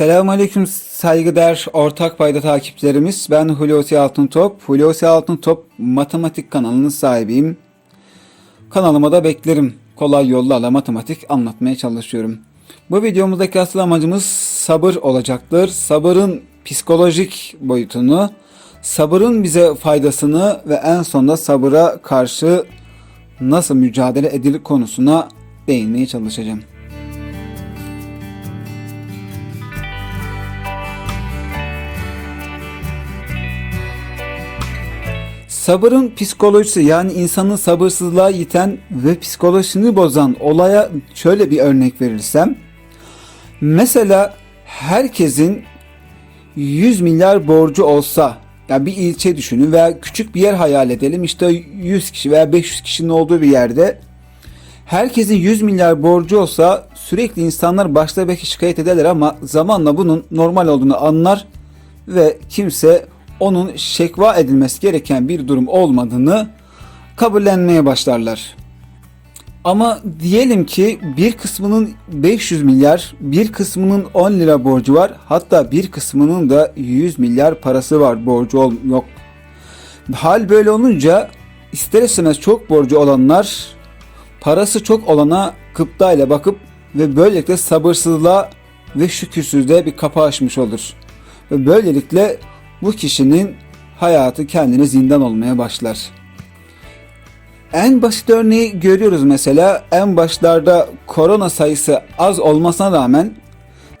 Selamünaleyküm saygıdeğer ortak payda takipçilerimiz. Ben Hulusi Altıntop. Hulusi Altıntop matematik kanalının sahibiyim. Kanalıma da beklerim. Kolay yollarla matematik anlatmaya çalışıyorum. Bu videomuzdaki asıl amacımız sabır olacaktır. Sabırın psikolojik boyutunu, sabırın bize faydasını ve en sonunda sabıra karşı nasıl mücadele edilir konusuna değinmeye çalışacağım. Sabırın psikolojisi yani insanın sabırsızlığa iten ve psikolojisini bozan olaya şöyle bir örnek verirsem. Mesela herkesin 100 milyar borcu olsa yani bir ilçe düşünün veya küçük bir yer hayal edelim işte 100 kişi veya 500 kişinin olduğu bir yerde herkesin 100 milyar borcu olsa sürekli insanlar başta belki şikayet ederler ama zamanla bunun normal olduğunu anlar ve kimse onun şekva edilmesi gereken bir durum olmadığını kabullenmeye başlarlar. Ama diyelim ki bir kısmının 500 milyar, bir kısmının 10 lira borcu var. Hatta bir kısmının da 100 milyar parası var borcu yok. Hal böyle olunca ister istemez çok borcu olanlar parası çok olana gıptayla bakıp ve böylelikle sabırsızlığa ve şükürsüzlüğe bir kapı açmış olur. Ve böylelikle bu kişinin hayatı kendine zindan olmaya başlar. En basit örneği görüyoruz mesela en başlarda korona sayısı az olmasına rağmen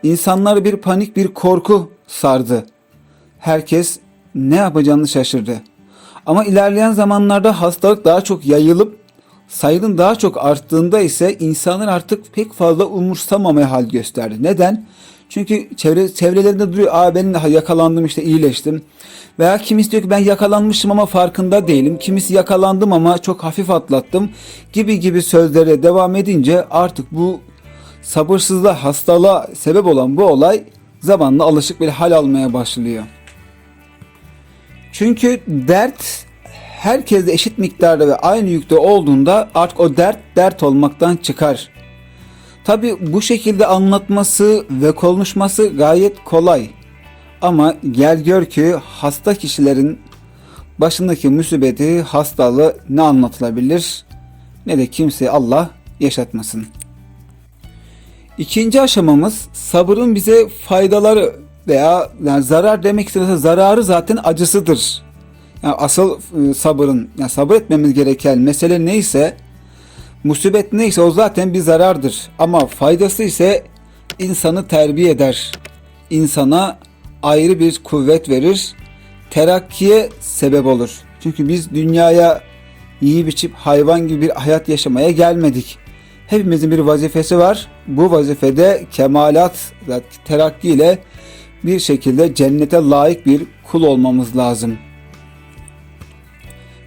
insanlar bir panik bir korku sardı. Herkes ne yapacağını şaşırdı. Ama ilerleyen zamanlarda hastalık daha çok yayılıp sayının daha çok arttığında ise insanlar artık pek fazla umursamamaya hal gösterdi. Neden? Çünkü çevre, çevrelerinde duruyor. Aa ben de yakalandım işte iyileştim. Veya kimisi diyor ki ben yakalanmışım ama farkında değilim. Kimisi yakalandım ama çok hafif atlattım. Gibi gibi sözlere devam edince artık bu sabırsızlığa, hastalığa sebep olan bu olay zamanla alışık bir hal almaya başlıyor. Çünkü dert herkeste eşit miktarda ve aynı yükte olduğunda artık o dert dert olmaktan çıkar. Tabi bu şekilde anlatması ve konuşması gayet kolay. Ama gel gör ki hasta kişilerin başındaki musibeti, hastalığı ne anlatılabilir ne de kimseye Allah yaşatmasın. İkinci aşamamız sabırın bize faydaları veya yani zarar demek istiyorsa zararı zaten acısıdır. Yani asıl e, sabırın, yani sabır etmemiz gereken mesele neyse Musibet neyse o zaten bir zarardır. Ama faydası ise insanı terbiye eder. İnsana ayrı bir kuvvet verir. Terakkiye sebep olur. Çünkü biz dünyaya iyi biçip hayvan gibi bir hayat yaşamaya gelmedik. Hepimizin bir vazifesi var. Bu vazifede kemalat, terakki ile bir şekilde cennete layık bir kul olmamız lazım.''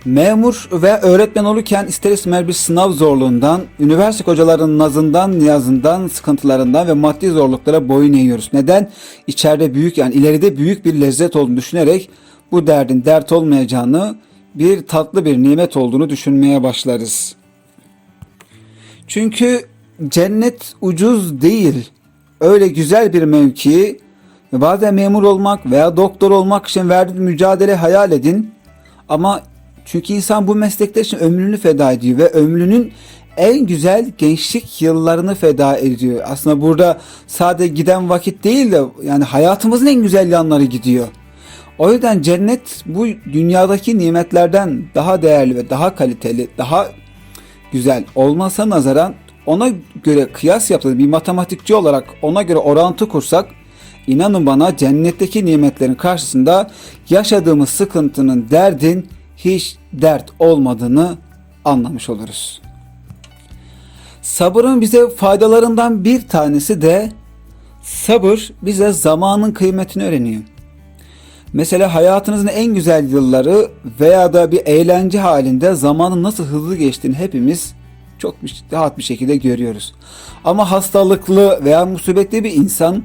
Memur ve öğretmen olurken ister istemez bir sınav zorluğundan, üniversite hocalarının nazından, niyazından, sıkıntılarından ve maddi zorluklara boyun eğiyoruz. Neden? İçeride büyük yani ileride büyük bir lezzet olduğunu düşünerek bu derdin dert olmayacağını, bir tatlı bir nimet olduğunu düşünmeye başlarız. Çünkü cennet ucuz değil. Öyle güzel bir mevki, bazen memur olmak veya doktor olmak için verdiği mücadele hayal edin. Ama çünkü insan bu meslekler için ömrünü feda ediyor ve ömrünün en güzel gençlik yıllarını feda ediyor. Aslında burada sadece giden vakit değil de yani hayatımızın en güzel yanları gidiyor. O yüzden cennet bu dünyadaki nimetlerden daha değerli ve daha kaliteli, daha güzel olmasa nazaran ona göre kıyas yaptığımız bir matematikçi olarak ona göre orantı kursak inanın bana cennetteki nimetlerin karşısında yaşadığımız sıkıntının, derdin hiç dert olmadığını anlamış oluruz. Sabırın bize faydalarından bir tanesi de sabır bize zamanın kıymetini öğreniyor. Mesela hayatınızın en güzel yılları veya da bir eğlence halinde zamanın nasıl hızlı geçtiğini hepimiz çok rahat bir şekilde görüyoruz. Ama hastalıklı veya musibetli bir insan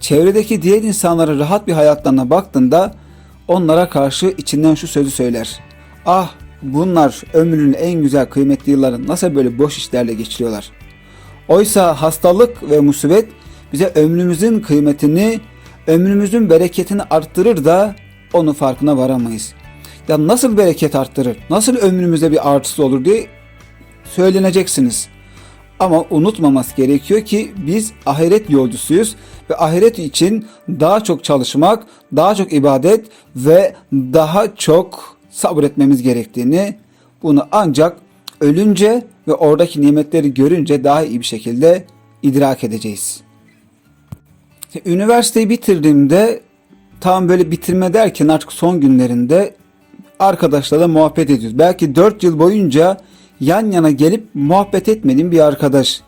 çevredeki diğer insanlara rahat bir hayatlarına baktığında onlara karşı içinden şu sözü söyler. Ah bunlar ömrünün en güzel kıymetli yıllarını nasıl böyle boş işlerle geçiriyorlar. Oysa hastalık ve musibet bize ömrümüzün kıymetini, ömrümüzün bereketini arttırır da onun farkına varamayız. Ya nasıl bereket arttırır, nasıl ömrümüze bir artısı olur diye söyleneceksiniz. Ama unutmaması gerekiyor ki biz ahiret yolcusuyuz ve ahiret için daha çok çalışmak, daha çok ibadet ve daha çok sabretmemiz gerektiğini bunu ancak ölünce ve oradaki nimetleri görünce daha iyi bir şekilde idrak edeceğiz. Üniversiteyi bitirdiğimde tam böyle bitirme derken artık son günlerinde arkadaşlarla muhabbet ediyoruz. Belki 4 yıl boyunca yan yana gelip muhabbet etmediğim bir arkadaş.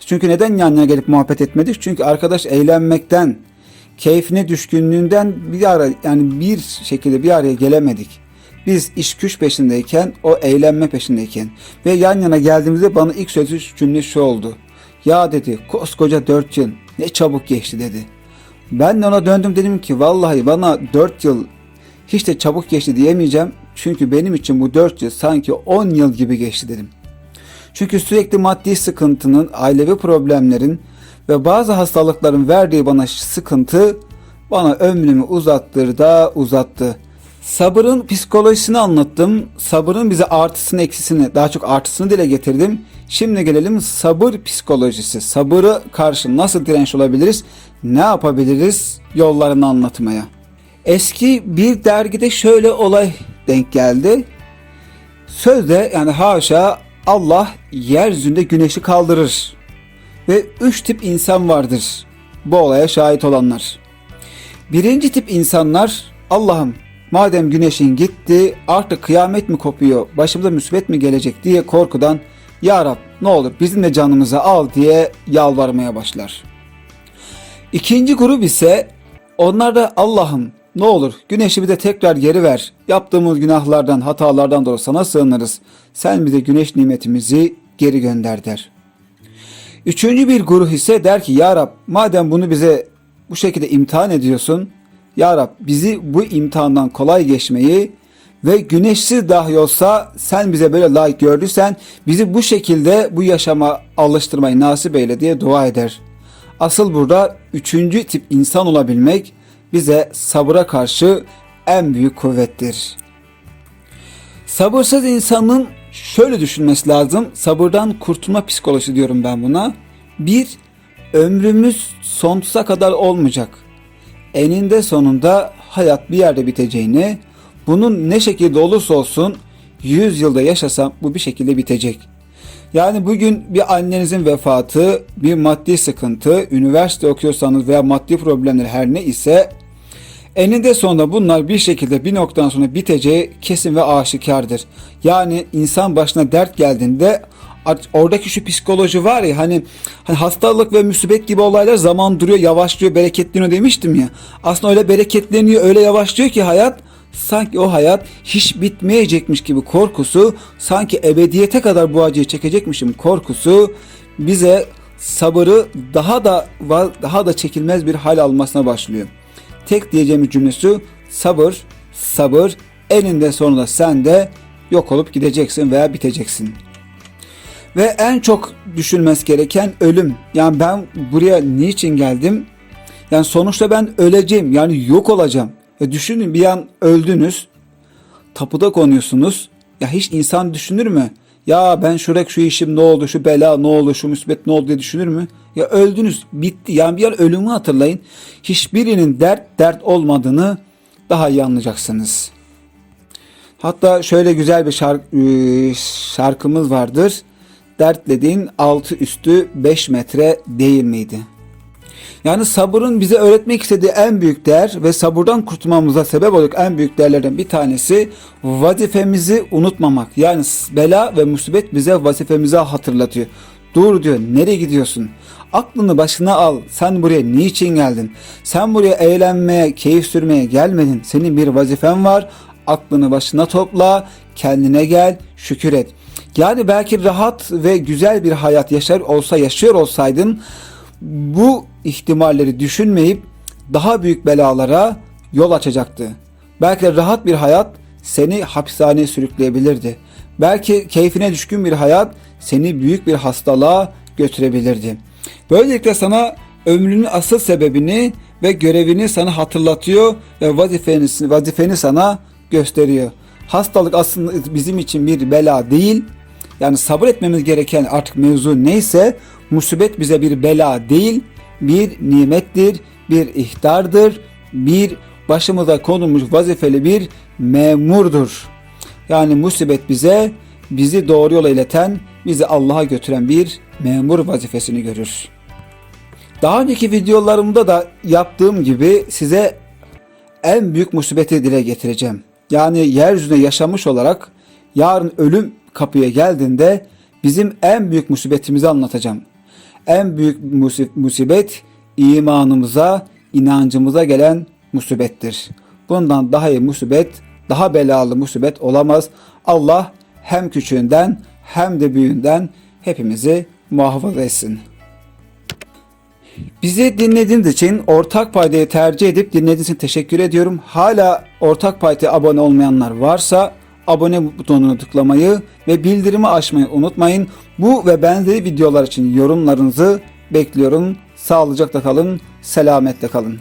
Çünkü neden yan yana gelip muhabbet etmedik? Çünkü arkadaş eğlenmekten, keyfine düşkünlüğünden bir ara yani bir şekilde bir araya gelemedik. Biz iş güç peşindeyken, o eğlenme peşindeyken ve yan yana geldiğimizde bana ilk söylediği cümle şu oldu. Ya dedi koskoca 4 yıl ne çabuk geçti dedi. Ben de ona döndüm dedim ki vallahi bana 4 yıl hiç de çabuk geçti diyemeyeceğim. Çünkü benim için bu 4 yıl sanki 10 yıl gibi geçti dedim. Çünkü sürekli maddi sıkıntının, ailevi problemlerin ve bazı hastalıkların verdiği bana sıkıntı bana ömrümü uzattır da uzattı. Sabırın psikolojisini anlattım. Sabırın bize artısını eksisini daha çok artısını dile getirdim. Şimdi gelelim sabır psikolojisi. Sabırı karşı nasıl direnç olabiliriz? Ne yapabiliriz? Yollarını anlatmaya. Eski bir dergide şöyle olay denk geldi. Sözde yani haşa Allah yeryüzünde güneşi kaldırır. Ve üç tip insan vardır bu olaya şahit olanlar. Birinci tip insanlar Allah'ım madem güneşin gitti artık kıyamet mi kopuyor başımıza musibet mi gelecek diye korkudan Ya Rab ne olur bizim de canımızı al diye yalvarmaya başlar. İkinci grup ise onlar da Allah'ım ne olur güneşi bize tekrar geri ver. Yaptığımız günahlardan, hatalardan dolayı sana sığınırız. Sen bize güneş nimetimizi geri gönder der. Üçüncü bir grup ise der ki Ya Rab madem bunu bize bu şekilde imtihan ediyorsun. Ya Rab bizi bu imtihandan kolay geçmeyi ve güneşsiz dahi olsa sen bize böyle layık gördüysen bizi bu şekilde bu yaşama alıştırmayı nasip eyle diye dua eder. Asıl burada üçüncü tip insan olabilmek bize sabıra karşı en büyük kuvvettir. Sabırsız insanın şöyle düşünmesi lazım. Sabırdan kurtulma psikolojisi diyorum ben buna. Bir, ömrümüz sonsuza kadar olmayacak. Eninde sonunda hayat bir yerde biteceğini, bunun ne şekilde olursa olsun 100 yılda yaşasam bu bir şekilde bitecek. Yani bugün bir annenizin vefatı, bir maddi sıkıntı, üniversite okuyorsanız veya maddi problemler her ne ise eninde sonunda bunlar bir şekilde bir noktadan sonra biteceği kesin ve aşikardır. Yani insan başına dert geldiğinde oradaki şu psikoloji var ya hani, hani hastalık ve musibet gibi olaylar zaman duruyor, yavaşlıyor, bereketleniyor demiştim ya. Aslında öyle bereketleniyor, öyle yavaşlıyor ki hayat sanki o hayat hiç bitmeyecekmiş gibi korkusu, sanki ebediyete kadar bu acıyı çekecekmişim korkusu bize sabırı daha da daha da çekilmez bir hal almasına başlıyor. Tek diyeceğimiz cümlesi sabır, sabır eninde sonunda sen de yok olup gideceksin veya biteceksin. Ve en çok düşünmesi gereken ölüm. Yani ben buraya niçin geldim? Yani sonuçta ben öleceğim. Yani yok olacağım. Ya düşünün bir an öldünüz. Tapuda konuyorsunuz. Ya hiç insan düşünür mü? Ya ben şurek şu işim ne oldu, şu bela ne oldu, şu müsbet ne oldu diye düşünür mü? Ya öldünüz, bitti. Yani bir an ölümü hatırlayın. Hiçbirinin dert dert olmadığını daha iyi anlayacaksınız. Hatta şöyle güzel bir şark, e, şarkımız vardır. Dertlediğin altı üstü 5 metre değil miydi? Yani sabırın bize öğretmek istediği en büyük değer ve sabırdan kurtulmamıza sebep olacak en büyük değerlerden bir tanesi vazifemizi unutmamak. Yani bela ve musibet bize vazifemizi hatırlatıyor. Dur diyor nereye gidiyorsun? Aklını başına al. Sen buraya niçin geldin? Sen buraya eğlenmeye, keyif sürmeye gelmedin. Senin bir vazifen var. Aklını başına topla, kendine gel, şükür et. Yani belki rahat ve güzel bir hayat yaşar olsa yaşıyor olsaydın bu ihtimalleri düşünmeyip daha büyük belalara yol açacaktı. Belki de rahat bir hayat seni hapishaneye sürükleyebilirdi. Belki keyfine düşkün bir hayat seni büyük bir hastalığa götürebilirdi. Böylelikle sana ömrünün asıl sebebini ve görevini sana hatırlatıyor ve vazifeni, vazifeni sana gösteriyor. Hastalık aslında bizim için bir bela değil. Yani sabır etmemiz gereken artık mevzu neyse musibet bize bir bela değil, bir nimettir, bir ihtardır, bir başımıza konulmuş vazifeli bir memurdur. Yani musibet bize bizi doğru yola ileten, bizi Allah'a götüren bir memur vazifesini görür. Daha önceki videolarımda da yaptığım gibi size en büyük musibeti dile getireceğim. Yani yeryüzünde yaşamış olarak yarın ölüm kapıya geldiğinde bizim en büyük musibetimizi anlatacağım. En büyük musi- musibet imanımıza, inancımıza gelen musibettir. Bundan daha iyi musibet, daha belalı musibet olamaz. Allah hem küçüğünden hem de büyüğünden hepimizi muhafaza etsin. Bizi dinlediğiniz için ortak paydayı tercih edip dinlediğiniz için teşekkür ediyorum. Hala ortak paydaya abone olmayanlar varsa abone butonuna tıklamayı ve bildirimi açmayı unutmayın. Bu ve benzeri videolar için yorumlarınızı bekliyorum. Sağlıcakla kalın, selametle kalın.